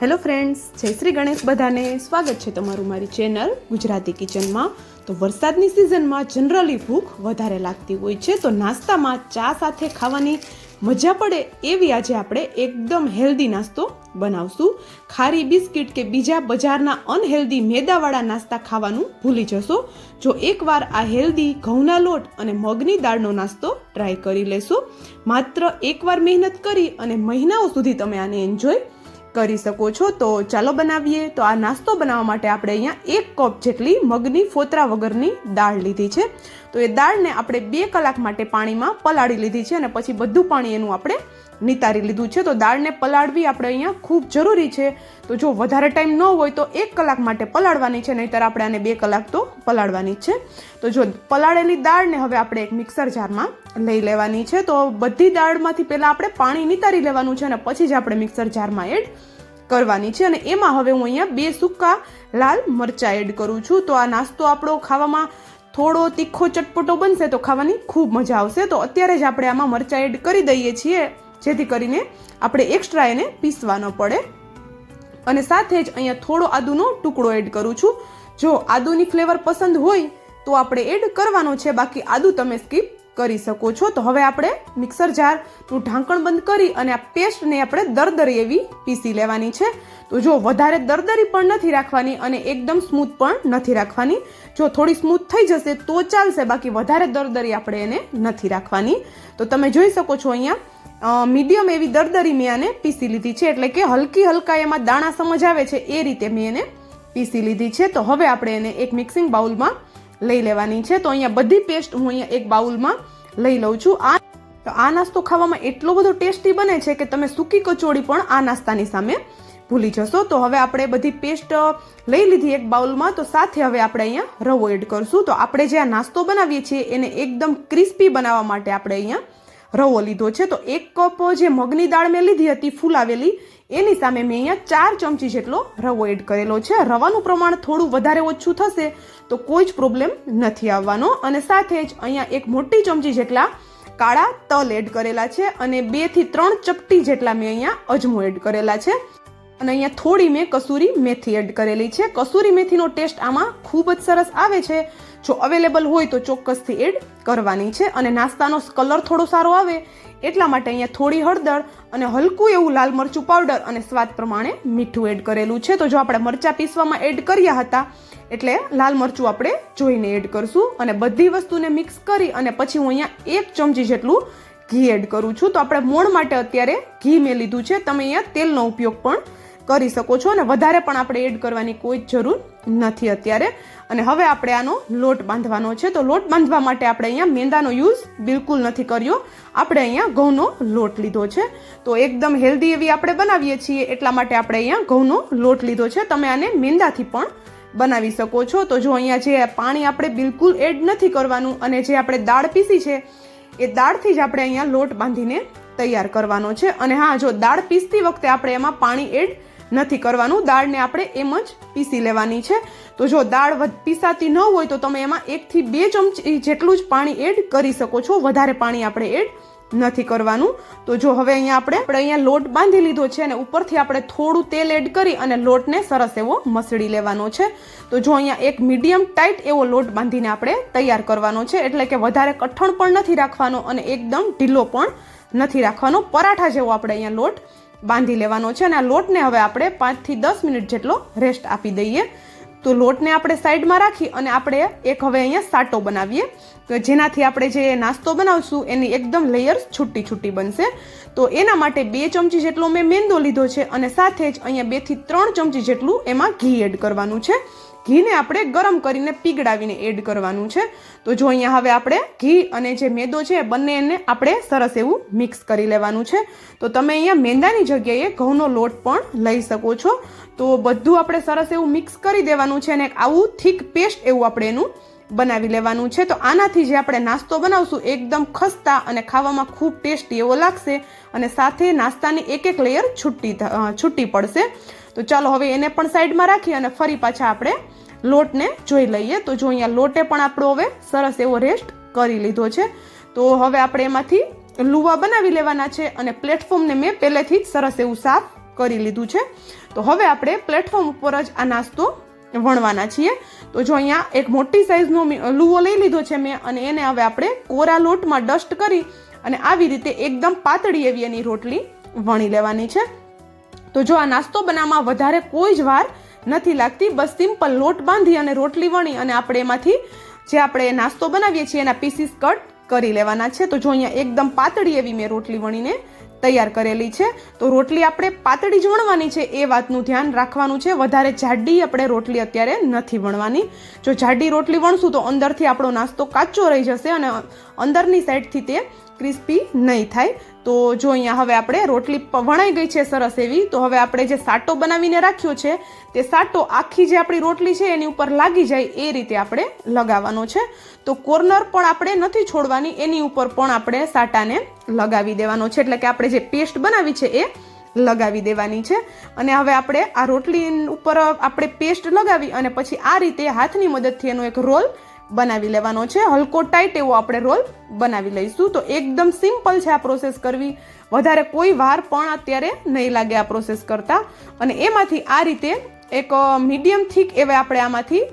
Hello friends જય શ્રી ગણેશ બધાને સ્વાગત છે તમારું મારી ચેનલ ગુજરાતી કિચનમાં તો વરસાદની સિઝનમાં જનરલી ભૂખ વધારે લાગતી હોય છે, તો નાસ્તામાં ચા સાથે ખાવાની મજા પડે એવી આજે આપણે એકદમ હેલ્ધી નાસ્તો બનાવશું. ખારી બિસ્કિટ કે બીજા બજારના અનહેલ્ધી મેદાવાળા નાસ્તા ખાવાનું ભૂલી જશો. જો એકવાર આ હેલ્ધી ઘઉંના લોટ અને મગની દાળનો નાસ્તો ટ્રાય કરી લેશો. માત્ર એકવાર મહેનત કરી અને મહિનાઓ સુધી તમે આને એન્જોય કરી શકો છો. તો ચાલો બનાવીએ. તો આ નાસ્તો બનાવવા માટે આપણે અહીંયા એક કપ જેટલી મગની ફોતરા વગરની દાળ લીધી છે. તો એ દાળને આપણે બે કલાક માટે પાણીમાં પલાળી લીધી છે અને પછી બધું પાણી એનું આપણે નિતારી લીધું છે. તો દાળને પલાળવી આપણે અહીંયા ખૂબ જરૂરી છે. તો જો વધારે ટાઈમ ન હોય તો એક કલાક માટે પલાળવાની છે, નહીંતર આપણે આને બે કલાક તો પલાળવાની છે. તો જો પલાળેલી દાળને હવે આપણે એક મિક્સર જારમાં લઈ લેવાની છે. તો બધી દાળમાંથી પહેલાં આપણે પાણી નિતારી લેવાનું છે અને પછી જ આપણે મિક્સર જારમાં એડ કરવાની છે. અને એમાં હવે હું અહીંયા બે સૂકા લાલ મરચાં એડ કરું છું. તો આ નાસ્તો આપણો ખાવામાં થોડો તીખો ચટપટો બનશે તો ખાવાની ખૂબ મજા આવશે. તો અત્યારે જ આપણે આમાં મરચાં એડ કરી દઈએ છીએ, જેથી કરીને આપણે એક્સ્ટ્રા એને પીસવાનો પડે. અને સાથે જ અહીંયા થોડો આદુનો ટુકડો એડ કરું છું. જો આદુની ફ્લેવર પસંદ હોય તો આપણે એડ કરવાનો છે, બાકી આદુ તમે સ્કીપ કરી શકો છો. તો હવે આપણે મિક્સર જારનું ઢાંકણ બંધ કરી અને આ પેસ્ટને આપણે દરદરી એવી પીસી લેવાની છે. તો જો વધારે દરદરી પણ નથી રાખવાની અને એકદમ સ્મૂથ પણ નથી રાખવાની, જો થોડી સ્મૂથ થઈ જશે તો ચાલશે, બાકી વધારે દરદરી આપણે એને નથી રાખવાની. તો તમે જોઈ શકો છો અહીંયા મીડિયમ એવી દરદરી મેં આને પીસી લીધી છે. એટલે કે હલકી હલકા એમાં દાણા સમજ આવે છે, એ રીતે મેં એને પીસી લીધી છે. તો હવે આપણે એને એક મિક્સિંગ બાઉલમાં લઈ લેવાની છે. તો અહીંયા બધી પેસ્ટ હું અહીંયા એક બાઉલમાં લઈ લઉં છું. આ આ નાસ્તો ખાવામાં એટલો બધો ટેસ્ટી બને છે કે તમે સૂકી કચોડી પણ આ નાસ્તાની સામે ભૂલી જશો. તો હવે આપણે બધી પેસ્ટ લઈ લીધી એક બાઉલમાં. તો સાથે હવે આપણે અહીંયા રવો એડ કરશું. તો આપણે જે આ નાસ્તો બનાવીએ છીએ એને એકદમ ક્રિસ્પી બનાવવા માટે આપણે અહીંયા રવો લીધો છે. તો એક કપ જે મગની દાળ મેં લીધી હતી ફૂલાવેલી એની સામે મેં અહીંયા ચાર ચમચી જેટલો રવો એડ કરેલો છે. રવાનું પ્રમાણ થોડું વધારે ઓછું થશે તો કોઈ જ પ્રોબ્લેમ નથી આવવાનો. અને સાથે જ અહીંયા એક મોટી ચમચી જેટલા કાળા તલ એડ કરેલા છે અને બેથી ત્રણ ચપટી જેટલા મેં અહીંયા અજમો એડ કરેલા છે. અને અહીંયા થોડી મેં કસૂરી મેથી એડ કરેલી છે. કસૂરી મેથીનો ટેસ્ટ આમાં ખૂબ જ સરસ આવે છે. જો અવેલેબલ હોય તો ચોક્કસથી એડ કરવાની છે અને નાસ્તાનો કલર થોડો સારો આવે એટલા માટે અહીંયા થોડી હળદર અને હલકું એવું લાલ મરચું પાવડર અને સ્વાદ પ્રમાણે મીઠું એડ કરેલું છે. તો જો આપણે મરચાં પીસવામાં એડ કર્યા હતા, એટલે લાલ મરચું આપણે જોઈને એડ કરશું અને બધી વસ્તુને મિક્સ કરી અને પછી હું અહીંયા એક ચમચી જેટલું ઘી એડ કરું છું. તો આપણે મોણ માટે અત્યારે ઘી મેં લીધું છે. તમે અહીંયા તેલનો ઉપયોગ પણ કરી શકો છો અને વધારે પણ આપણે એડ કરવાની કોઈ જરૂર નથી અત્યારે. અને હવે આપણે આનો લોટ બાંધવાનો છે. તો લોટ બાંધવા માટે આપણે અહીંયા મેંદાનો યુઝ બિલકુલ નથી કર્યો. આપણે અહીંયા ઘઉંનો લોટ લીધો છે. તો એકદમ હેલ્ધી એવી આપણે બનાવીએ છીએ. એટલા માટે આપણે અહીંયા ઘઉંનો લોટ લીધો છે. તમે આને મેંદાથી પણ બનાવી શકો છો. તો જો અહીંયા જે પાણી આપણે બિલકુલ એડ નથી કરવાનું અને જે આપણે દાળ પીસી છે, એ દાળથી જ આપણે અહીંયા લોટ બાંધીને તૈયાર કરવાનો છે. અને હા, જો દાળ પીસતી વખતે આપણે એમાં પાણી એડ નથી કરવાનું. દાળને આપણે એમ જ પીસી લેવાની છે. તો જો દાળ પીસાતી ન હોય તો તમે એમાં એકથી બે ચમચી જેટલું જ પાણી એડ કરી શકો છો. વધારે પાણી આપણે એડ નથી કરવાનું. તો જો હવે અહીંયા આપણે આપણે અહીંયા લોટ બાંધી લીધો છે અને ઉપરથી આપણે થોડું તેલ એડ કરી અને લોટને સરસ એવો મસળી લેવાનો છે. તો જો અહીંયા એક મીડિયમ ટાઈટ એવો લોટ બાંધીને આપણે તૈયાર કરવાનો છે. એટલે કે વધારે કઠણ પણ નથી રાખવાનો અને એકદમ ઢીલો પણ નથી રાખવાનો. પરાઠા જેવો આપણે અહીંયા લોટ બાંધી લેવાનો છે અને આ લોટને હવે આપણે પાંચથી દસ મિનિટ જેટલો રેસ્ટ આપી દઈએ. તો લોટને આપણે સાઈડમાં રાખી અને આપણે એક હવે અહીંયા સાટો બનાવીએ. તો જેનાથી આપણે જે નાસ્તો બનાવશું એની એકદમ લેયર્સ છૂટી છૂટી બનશે. તો એના માટે બે ચમચી જેટલો મેં મેંદો લીધો છે અને સાથે જ અહીંયા બેથી ત્રણ ચમચી જેટલું એમાં ઘી એડ કરવાનું છે. ઘીને આપણે ગરમ કરીને પીગળાવીને એડ કરવાનું છે. તો જો અહીંયા હવે આપણે ઘી અને જે મેદો છે બંનેને આપણે સરસ એવું મિક્સ કરી લેવાનું છે. તો તમે અહીંયા મેંદાની જગ્યાએ ઘઉંનો લોટ પણ લઈ શકો છો. તો બધું આપણે સરસ એવું મિક્સ કરી દેવાનું છે અને આવું થીક પેસ્ટ એવું આપણે એનું બનાવી લેવાનું છે. તો આનાથી જે આપણે નાસ્તો બનાવશું એકદમ ખસ્તા અને ખાવામાં ખૂબ ટેસ્ટી એવો લાગશે અને સાથે નાસ્તાની એક એક લેયર છૂટી છૂટી પડશે. તો ચાલો હવે એને પણ સાઈડમાં રાખી અને ફરી પાછા આપણે લોટને જોઈ લઈએ. તો જો અહીંયા લોટે પણ આપણો હવે સરસ એવો રેસ્ટ કરી લીધો છે. તો હવે આપણે એમાંથી લુવા બનાવી લેવાના છે અને પ્લેટફોર્મને મેં પહેલેથી જ સરસ એવું સાફ કરી લીધું છે. તો હવે આપણે પ્લેટફોર્મ ઉપર જ આ નાસ્તો વણવાના છીએ. તો જો અહીંયા એક મોટી સાઇઝનો લુવો લઈ લીધો છે મેં અને એને હવે આપણે કોરા લોટમાં ડસ્ટ કરી અને આવી રીતે એકદમ પાતળી એવી એની રોટલી વણી લેવાની છે. તો જો આ નાસ્તો બનાવવામાં વધારે કોઈ જ વાર નથી લાગતી, બસ સિમ્પલ લોટ બાંધી અને રોટલી વણી અને આપણે એમાંથી જે આપણે નાસ્તો બનાવીએ છીએ એના પીસીસ કટ કરી લેવાના છે. તો જો અહીંયા એકદમ પાતળી એવી મેં રોટલી વણીને તૈયાર કરેલી છે. તો રોટલી આપણે પાતળી જ વણવાની છે, એ વાતનું ધ્યાન રાખવાનું છે. વધારે જાડી આપણે રોટલી અત્યારે નથી વણવાની. જો જાડી રોટલી વણશું તો અંદરથી આપણો નાસ્તો કાચો રહી જશે અને અંદરની સાઈડથી તે ક્રિસ્પી નહીં થાય. તો જો અહીંયા હવે આપણે રોટલી વણાઈ ગઈ છે સરસ એવી, તો હવે આપણે જે સાટો બનાવીને રાખ્યો છે, તે સાટો આખી જે આપણી રોટલી છે એની ઉપર લાગી જાય એ રીતે આપણે લગાવવાનો છે. તો કોર્નર પણ આપણે નથી છોડવાની, એની ઉપર પણ આપણે સાટાને લગાવી દેવાનો છે. એટલે કે આપણે જે પેસ્ટ બનાવી છે એ લગાવી દેવાની છે. અને હવે આપણે આ રોટલી ઉપર આપણે પેસ્ટ લગાવી અને પછી આ રીતે હાથની મદદથી એનો એક રોલ બનાવી લેવાનો છે. હલકો ટાઈટ એવો આપણે રોલ બનાવી લઈશું. તો એકદમ સિમ્પલ છે આ પ્રોસેસ કરવી. વધારે કોઈ વાર પણ અત્યારે નહીં લાગે આ પ્રોસેસ કરતા. અને એમાંથી આ રીતે એક મીડિયમ થીક એવા આપણે આમાંથી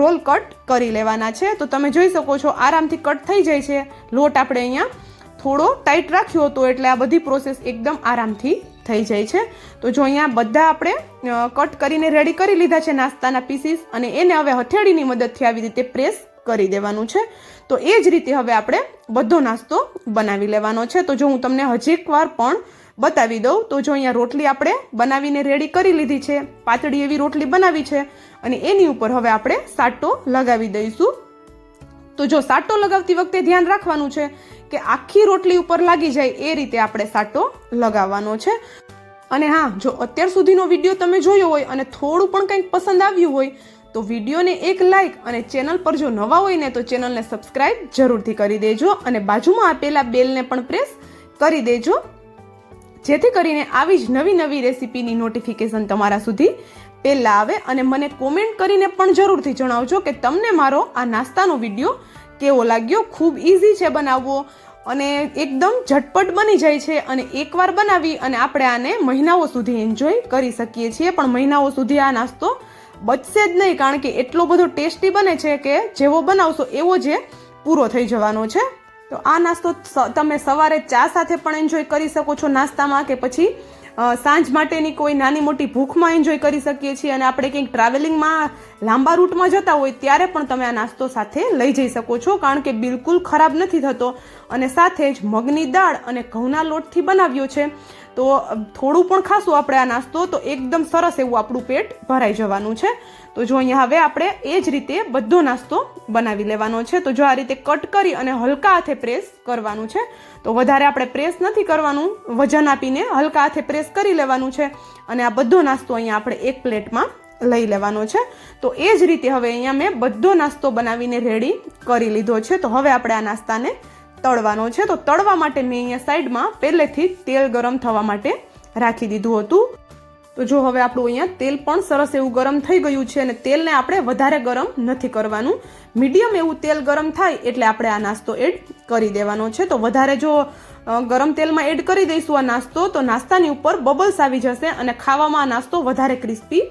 રોલ કટ કરી લેવાના છે. તો તમે જોઈ શકો છો આરામથી કટ થઈ જાય છે. લોટ આપણે અહીંયા થોડો ટાઈટ રાખ્યો હતો એટલે આ બધી પ્રોસેસ એકદમ આરામથી થઈ જાય છે. તો જો અહીંયા બધા આપણે કટ કરીને રેડી કરી લીધા છે નાસ્તાના પીસીસ અને એને હવે હથેળીની મદદથી આવી રીતે પ્રેસ કરી દેવાનું છે. તો એ જ રીતે હવે આપણે બધો નાસ્તો બનાવી લેવાનો છે. તો જો હું તમને હજી એકવાર પણ બતાવી દઉં, તો જો અહીંયા રોટલી આપણે બનાવીને રેડી કરી લીધી છે, પાતળી એવી રોટલી બનાવી છે અને એની ઉપર હવે આપણે સાટો લગાવી દઈશું. તો જો સાટો લગાવતી વખતે ધ્યાન રાખવાનું છે કે આખી રોટલી ઉપર લાગી જાય એ રીતે આપણે સાટો લગાવવાનો છે. અને હા, જો અત્યાર સુધીનો વીડિયો તમે જોયો હોય અને થોડું પણ કંઈક પસંદ આવ્યું હોય, તો વિડીયોને એક લાઈક અને ચેનલ પર જો નવા હોય ને, તો ચેનલને સબસ્ક્રાઇબ જરૂરથી કરી દેજો અને બાજુમાં આપેલા બેલને પણ પ્રેસ કરી દેજો. જેથી કરીને આવી જ નવી નવી રેસિપીની નોટિફિકેશન તમારા સુધી પહેલાં આવે અને મને કોમેન્ટ કરીને પણ જરૂરથી જણાવજો કે તમને મારો આ નાસ્તાનો વીડિયો કેવો લાગ્યો? ખૂબ ઇઝી છે બનાવવો. અને એકદમ ઝટપટ બની જાય છે અને એકવાર બનાવી અને આપણે આને મહિનાઓ સુધી એન્જોય કરી શકીએ છીએ. પણ મહિનાઓ સુધી આ નાસ્તો બચશે જ નહીં, કારણ કે એટલો બધો ટેસ્ટી બને છે કે જેવો બનાવશો એવો જે પૂરો થઈ જવાનો છે. તો આ નાસ્તો તમે સવારે ચા સાથે પણ એન્જોય કરી શકો છો નાસ્તામાં કે પછી સાંજ માટેની કોઈ નાની મોટી ભૂખમાં એન્જોય કરી શકીએ છીએ અને આપણે કંઈક ટ્રાવેલિંગમાં લાંબા રૂટમાં જતા હોય ત્યારે પણ તમે આ નાસ્તો સાથે લઈ જઈ શકો છો, કારણ કે બિલકુલ ખરાબ નથી થતો. અને સાથે જ મગની દાળ અને ઘઉંના લોટથી બનાવ્યો છે. તો થોડું પણ ખાશું આપણે આ નાસ્તો, તો એકદમ સરસ એવું આપણું પેટ ભરાઈ જવાનું છે. તો જો અહીંયા હવે આપણે એ જ રીતે બધો નાસ્તો બનાવી લેવાનો છે. તો જો આ રીતે કટ કરી અને હલકા હાથે પ્રેસ કરવાનું છે. તો વધારે આપણે પ્રેસ નથી કરવાનું, વજન આપીને હલકા હાથે પ્રેસ કરી લેવાનું છે. અને આ બધો નાસ્તો અહીંયા આપણે એક પ્લેટમાં લઈ લેવાનો છે. તો એ જ રીતે હવે અહીંયા મેં બધો નાસ્તો બનાવીને રેડી કરી લીધો છે. તો હવે આપણે આ નાસ્તાને તળવાનો છે. તો તળવા માટે મેં અહીંયા સાઈડમાં પહેલેથી તેલ ગરમ થવા માટે રાખી દીધું હતું. તો જો હવે આપણું અહીંયા તેલ પણ સરસ એવું ગરમ થઈ ગયું છે અને તેલને આપણે વધારે ગરમ નથી કરવાનું. મીડિયમ એવું તેલ ગરમ થાય એટલે આપણે આ નાસ્તો એડ કરી દેવાનો છે. તો વધારે જો ગરમ તેલમાં એડ કરી દઈશું આ નાસ્તો, તો નાસ્તાની ઉપર બબલ્સ આવી જશે અને ખાવામાં આ નાસ્તો વધારે ક્રિસ્પી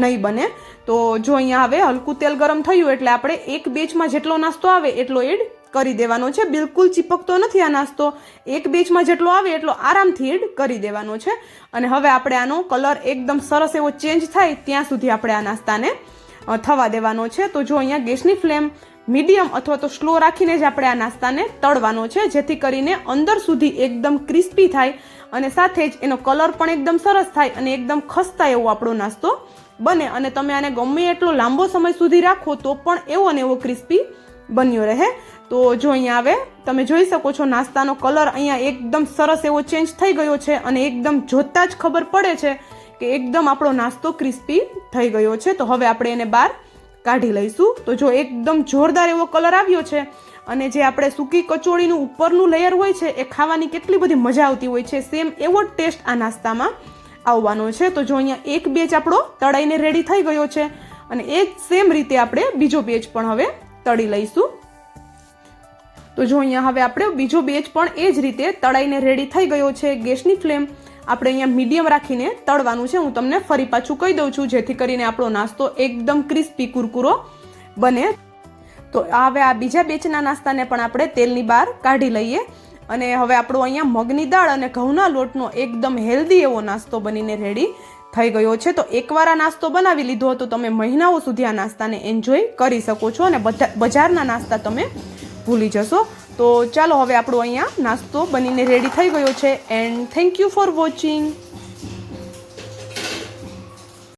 નહીં બને. તો જો અહીંયા હવે હલકું તેલ ગરમ થયું એટલે આપણે એક બેચમાં જેટલો નાસ્તો આવે એટલો એડ કરી દેવાનો છે. બિલકુલ ચીપકતો નથી આ નાસ્તો. એક બેચમાં જેટલો આવે એટલો આરામથી એડ કરી દેવાનો છે. અને હવે આપણે આનો કલર એકદમ સરસ એવો ચેન્જ થાય ત્યાં સુધી આપણે આ નાસ્તાને થવા દેવાનો છે. તો જો અહીંયા ગેસની ફ્લેમ મીડિયમ અથવા તો સ્લો રાખીને જ આપણે આ નાસ્તાને તળવાનો છે, જેથી કરીને અંદર સુધી એકદમ ક્રિસ્પી થાય અને સાથે જ એનો કલર પણ એકદમ સરસ થાય અને એકદમ ખસ્તા એવો આપણો નાસ્તો બને. અને તમે આને ગમે એટલો લાંબો સમય સુધી રાખો તો પણ એવો ને એવો ક્રિસ્પી બન્યો રહે. તો જો અહીંયા આવે, તમે જોઈ શકો છો નાસ્તાનો કલર અહીંયા એકદમ સરસ એવો ચેન્જ થઈ ગયો છે અને એકદમ જોતા જ ખબર પડે છે કે એકદમ આપણો નાસ્તો ક્રિસ્પી થઈ ગયો છે. તો હવે આપણે એને બહાર કાઢી લઈશું. તો જો એકદમ જોરદાર એવો કલર આવ્યો છે અને જે આપણે સૂકી કચોળીનું ઉપરનું લેયર હોય છે, એ ખાવાની કેટલી બધી મજા આવતી હોય છે. સેમ એવો ટેસ્ટ આ નાસ્તામાં આવવાનો છે. તો જો અહીંયા એક બેચ આપણો તળાઈને રેડી થઈ ગયો છે અને એ જ સેમ રીતે આપણે બીજો બેચ પણ હવે તળી લઈશું. તો જો અહીંયા હવે આપણે બીજો બેચ પણ એ જ રીતે તળાઈને રેડી થઈ ગયો છે ગેસની ફ્લેમ. આપણે અહીંયા મીડિયમ રાખીને તળવાનું છે. હું તમને ફરી પાછું કહી દઉં છું, જેથી કરીને આપણો નાસ્તો એકદમ ક્રિસ્પી કુરકુરો બને. તો હવે આ બીજા બેચના નાસ્તાને પણ આપણે તેલની બહાર કાઢી લઈએ. અને હવે આપણો અહીંયા મગની દાળ અને ઘઉંના લોટનો એકદમ હેલ્ધી એવો નાસ્તો બનીને રેડી થઈ ગયો છે, તો એકવાર આ નાસ્તો બનાવી લીધો તો તમે મહિનાઓ સુધી આ નાસ્તાને એન્જોય કરી શકો છો અને બજારના નાસ્તા તમે ભૂલી જશો. તો ચાલો, હવે આપણો અહીંયા નાસ્તો બનીને રેડી થઈ ગયો છે and thank you for watching